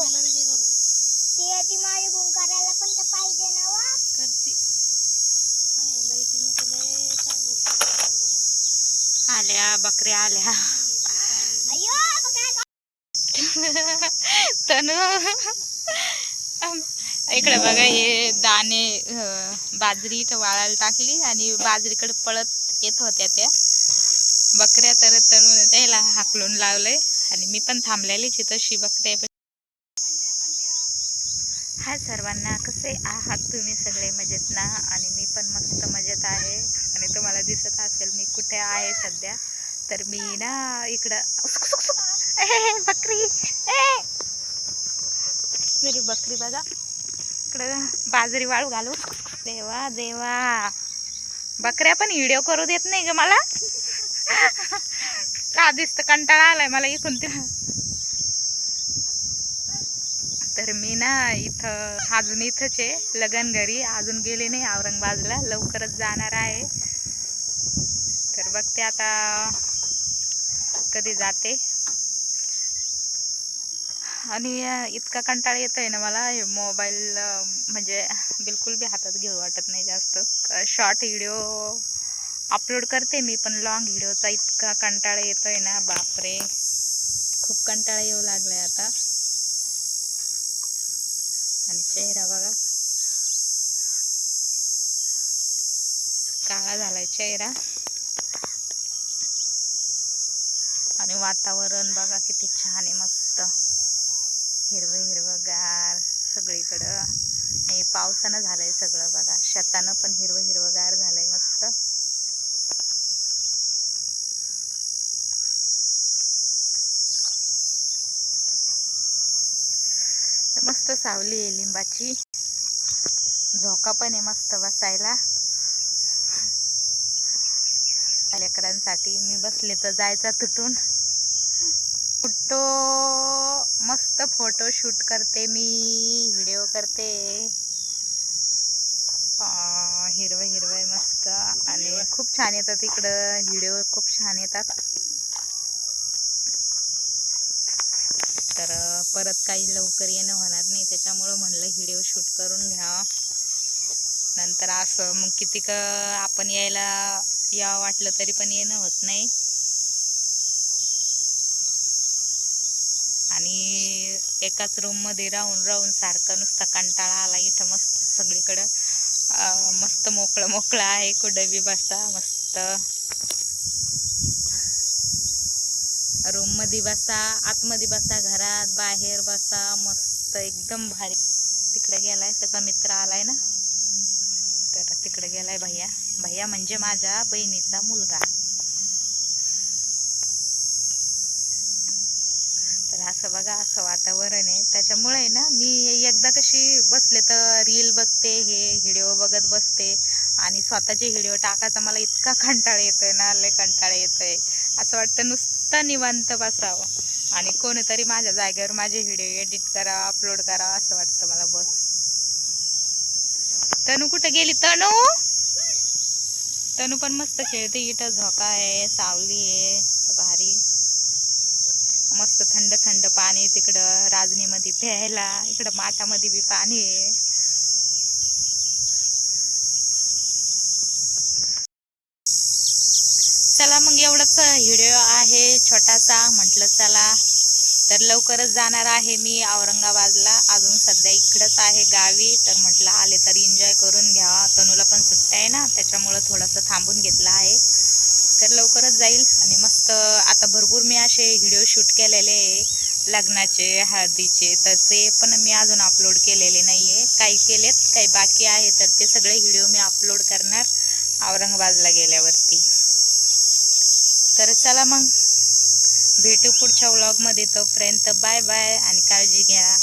मला बी दे करून. ते ती माझी गुण करायला पण तर पाहिजे ना वा. करते. आणि लाईटीनं तर लय चांगलं करायला लागलं. आल्या बकऱ्या आल्या. तनु. इकडे बघा हे दाणे बाजरी इथं वाळायला टाकली आणि बाजरीकडे पळत येत होत्या त्या. बकऱ्या तर तनु त्याला हाकलून लावलंय आणि मी पण थांबलेलीच आहे तशी बकऱ्या हाय सर्वांना कसे आहात तुम्ही सगळे मजेत ना? आणि मी पण मस्त मजेत आहे. आणि तुम्हाला दिसत असेल मी कुठे आहे सध्या? तर मी ना इकडं बकरी. मेरी बकरी बघा. इकडं बाजरी वाळू घालू देवा देवा. बकऱ्या पण व्हिडिओ करू देत नाही ग मला. का दिसतं? कंटाळा आलाय मला इकून ते तर मी ना इथं अजून इथंच आहे लगन घरी. अजून गेले नाही औरंगाबादला. लवकरच जाणार आहे. तर बघते आता कधी जाते. आणि इतका कंटाळा येतो आहे ना मला. हे मोबाईल म्हणजे बिलकुल बी हातात घेऊ वाटत नाही जास्त. शॉर्ट व्हिडिओ अपलोड करते मी पण लॉंग व्हिडिओचा इतका कंटाळा येतो आहे ना. बापरे. खूप कंटाळा येऊ लागलाय आता. आणि चेहरा बघा. काळा झालाय चेहरा. आणि वातावरण बघा किती छान आहे मस्त. हिरवं हिरवं गार सगळीकडं. आणि पावसानं झालंय सगळं बघा. शेतानं पण हिरवं हिरवं गार झालंय मस्त तर मस्त सावली आहे लिंबाची. झोका पण आहे मस्त बसायला. लेकरांसाठी मी बसले तर जायचा तुटून फोटो मस्त फोटो शूट करते मी व्हिडिओ करते. हिरवं हिरवं आहे मस्त. आणि खूप छान येतात इकडं. व्हिडिओ खूप छान येतात. तर परत काही लवकर येणं होणार नाही. त्याच्यामुळं म्हणलं व्हिडिओ शूट करून घ्यावा. नंतर असं मग किती क आपण यायला यावं वाटलं तरी पण येणं होत नाही. आणि एकाच रूममध्ये राहून राहून सारखं नुसता कंटाळा आला इथं मस्त सगळीकडं. मस्त मोकळं मोकळं आहे. कुठं बी बसा मस्त. रूममध्ये बसा आतमध्ये बसा घरात बाहेर बसा मस्त एकदम भारी. तिकडे गेलाय त्याचा मित्र आलाय ना? तर तिकडे गेलाय भैया. भैया म्हणजे माझ्या बहिणीचा मुलगा. तर असं बघा असं वातावरण आहे. त्याच्यामुळे ना मी एकदा कशी बसले तर रील बघते हे व्हिडिओ बघत बसते. आणि स्वतःचे व्हिडिओ टाकायचा मला इतका कंटाळा येतोय ना लय कंटाळा येतोय. असं वाटतं नुसतं निवांत बसावं. आणि कोणीतरी माझ्या जागेवर माझे व्हिडिओ एडिट करा अपलोड करा असं वाटतं मला बस. तनू कुठं गेली? तनू? तनू पण मस्त खेळते. इथं झोका आहे सावली आहे तर भारी. मस्त थंड थंड पाणी तिकडं राजनीमध्ये प्यायला. इकडं माठामध्ये बी पाणी आहे चला मग एवढंच व्हिडिओ आहे वाजता म्हटलं चला तर लवकरच जाणार आहे मी औरंगाबादला. अजून सध्या इकडंच आहे गावी. तर म्हटलं आले तर एन्जॉय करून घ्यावा तनूला पण सुट्ट्या आहे ना त्याच्यामुळं थोडंसं थांबून घेतलं आहे. तर लवकरच जाईल आणि मस्त आता भरपूर मी असे व्हिडिओ शूट केलेले आहे. लग्नाचे हळदीचे तर ते पण मी अजून अपलोड केलेले नाही आहे काही केलेत काही बाकी आहे तर ते सगळे व्हिडिओ मी अपलोड करणार औरंगाबादला गेल्यावरती. तर चला मग. भेटू पुढच्या व्लॉगमध्ये तोपर्यंत बाय बाय आणि काळजी घ्या.